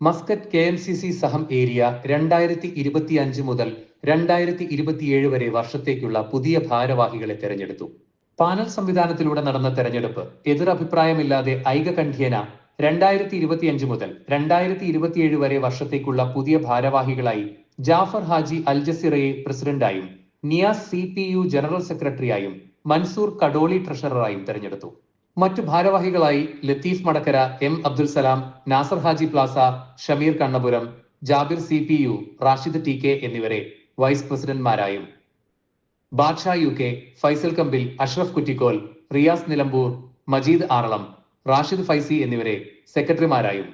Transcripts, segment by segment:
Muscat K M C C Saham area രണ്ടായിരത്തി ഇരുപത്തി അഞ്ച് മുതൽ രണ്ടായിരത്തി ഇരുപത്തിയേഴ് വരെ വർഷത്തേക്കുള്ള പുതിയ ഭാരവാഹികളെ തെരഞ്ഞെടുത്തു. പാനൽ സംവിധാനത്തിലൂടെ നടന്ന തെരഞ്ഞെടുപ്പ് എതിരഭിപ്രായമില്ലാതെ ഐകകണ്ഠ്യേന രണ്ടായിരത്തി ഇരുപത്തിയഞ്ച് മുതൽ രണ്ടായിരത്തി ഇരുപത്തിയേഴ് വരെ വർഷത്തേക്കുള്ള പുതിയ ഭാരവാഹികളായി ജാഫർ ഹാജി അൽ ജസിറയെ പ്രസിഡന്റായും Niyas C P U general സെക്രട്ടറിയായും Mansoor Kadoli ട്രഷററായും തെരഞ്ഞെടുത്തു. മറ്റു ഭാരവാഹികളായി Latheef Madakkara M Abdul Salam Nasar Haji Plaza Shameer Kannapuram Jabir C P U Rashid T K എന്നിവരെ വൈസ് പ്രസിഡന്റ്മാരായും. ബാദ്ഷാ യു കെ ഫൈസൽ കമ്പിൽ അഷ്റഫ് കുറ്റിക്കോൽ റിയാസ് നിലമ്പൂർ മജീദ് ആറളം റാഷിദ് ഫൈസി എന്നിവരെ സെക്രട്ടറിമാരായും.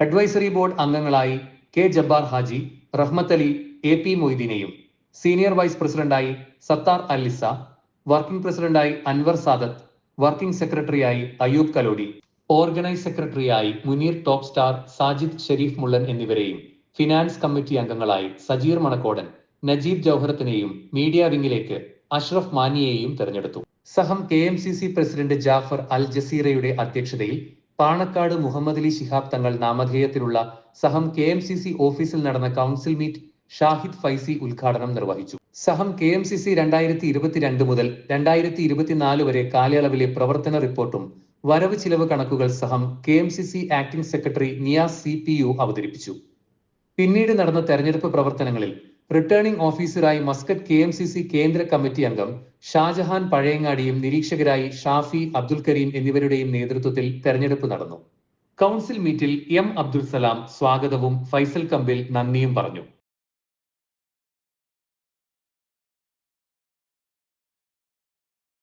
അഡ്വൈസറി ബോർഡ് അംഗങ്ങളായി K Jabbar Haji Rahmath Ali A P മൊയ്തീനെയും. Senior vice പ്രസിഡന്റായി Sathar Alisa working പ്രസിഡന്റായി Anwar Sadath working സെക്രട്ടറിയായി Ayub Kalodi organise സെക്രട്ടറിയായി Muneer top star Sajid Sharif Mullan എന്നിവരെയും ഫിനാൻസ് കമ്മിറ്റി അംഗങ്ങളായി സജീർ മണക്കോടൻ നജീബ് ജൌഹറത്തിനെയും മീഡിയ വിംഗിലേക്ക് അഷ്റഫ് മാനിയെയും തെരഞ്ഞെടുത്തു. Saham K M C C president Jafar Al ജസീറയുടെ അധ്യക്ഷതയിൽ Panakkad Muhammad Ali Shihab Thangal നാമധേയത്തിലുള്ള Saham K M C C ഓഫീസിൽ നടന്ന കൗൺസിൽ മീറ്റ് ഷാഹിദ് ഫൈസി ഉദ്ഘാടനം നിർവഹിച്ചു. Saham K M C C രണ്ടായിരത്തി ഇരുപത്തിരണ്ട് മുതൽ രണ്ടായിരത്തി ഇരുപത്തിനാല് വരെ കാലയളവിലെ പ്രവർത്തന റിപ്പോർട്ടും വരവ് ചിലവ് കണക്കുകൾ Saham K M C C acting secretary Niyas C P U അവതരിപ്പിച്ചു. പിന്നീട് നടന്ന തെരഞ്ഞെടുപ്പ് പ്രവർത്തനങ്ങളിൽ റിട്ടേണിംഗ് ഓഫീസറായി Muscat K M C C കേന്ദ്ര കമ്മിറ്റി അംഗം ഷാജഹാൻ പഴയങ്ങാടിയും നിരീക്ഷകരായി ഷാഫി അബ്ദുൽ കരീം എന്നിവരുടെയും നേതൃത്വത്തിൽ തെരഞ്ഞെടുപ്പ് നടന്നു. കൗൺസിൽ മീറ്റിൽ എം അബ്ദുൽ സലാം സ്വാഗതവും ഫൈസൽ കമ്പിൽ നന്ദിയും പറഞ്ഞു.